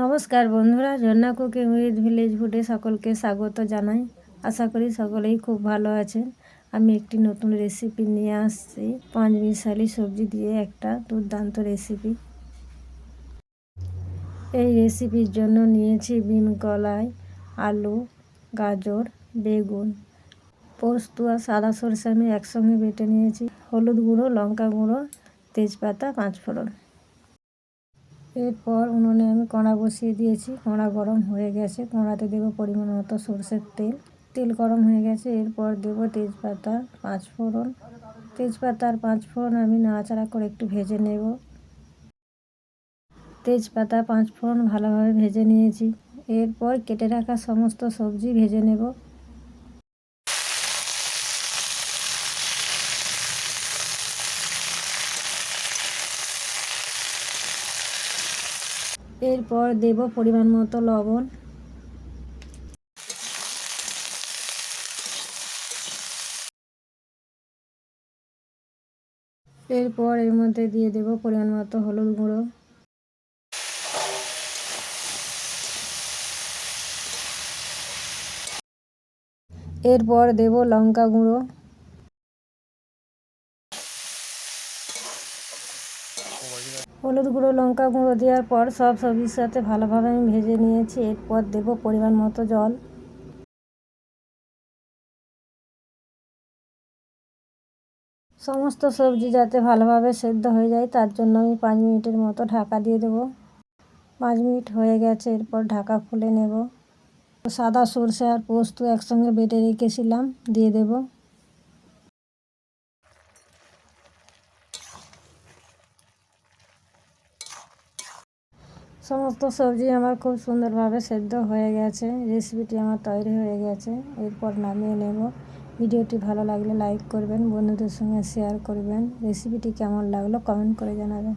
নমস্কার বন্ধুরা ঝর্ণা cooking with village ফুডে সকলকে স্বাগত জানাই। আশা করি সকলেই খুব ভালো আছেন। আমি একটি নতুন রেসিপি নিয়ে আসছি পাঁচ মিশালি সবজি দিয়ে একটা দুর্দান্ত রেসিপি এই রেসিপির জন্য নিয়েছি বিম কলাই, আলু, গাজর, বেগুন। পোস্ত আর সাদা সরষে আমি একসঙ্গে বেটে নিয়েছি। হলুদ গুঁড়ো, লঙ্কা গুঁড়ো, তেজপাতা, পাঁচফোড়ন। এরপর উনুনে আমি কড়া বসিয়ে দিয়েছি। কড়া গরম হয়ে গেছে। কড়াতে দেবো পরিমাণ মতো সরষের তেল। তেল গরম হয়ে গেছে। এরপর দেবো তেজপাতা পাঁচফোড়ন তেজপাতা আর পাঁচফোড়ন আমি নাড়াচাড়া করে একটু ভেজে নেব। তেজপাতা পাঁচফোড়ন ভালোভাবে ভেজে নিয়েছি। এরপর কেটে রাখা সমস্ত সবজি ভেজে নেব। এরপর দেব পরিমাণ মতো লবণ। এরপর এর মধ্যে দিয়ে দেব পরিমাণ মতো হলুদ গুঁড়ো। এরপর দেব লঙ্কা গুঁড়ো। হলুদ গুঁড়ো, লঙ্কা গুঁড়ো দেওয়ার পর সব সবজির সাথে ভালোভাবে আমি ভেজে নিয়েছি। এরপর দেব পরিমাণ মতো জল। সমস্ত সবজি যাতে ভালোভাবে সেদ্ধ হয়ে যায়, তার জন্য আমি পাঁচ মিনিটের মতো ঢাকা দিয়ে দেবো। পাঁচ মিনিট হয়ে গেছে, এরপর ঢাকা খুলে নেব। সাদা সর্ষে আর পোস্ত একসঙ্গে বেটে রেখেছিলাম, দিয়ে দেবো। সমস্ত সবজি আমার খুব সুন্দরভাবে সেদ্ধ হয়ে গেছে রেসিপিটি আমার তৈরি হয়ে গেছে। এরপর নামিয়ে নেব। ভিডিওটি ভালো লাগলে লাইক করবেন, বন্ধুদের সঙ্গে শেয়ার করবেন। রেসিপিটি কেমন লাগল কমেন্ট করে জানাবেন।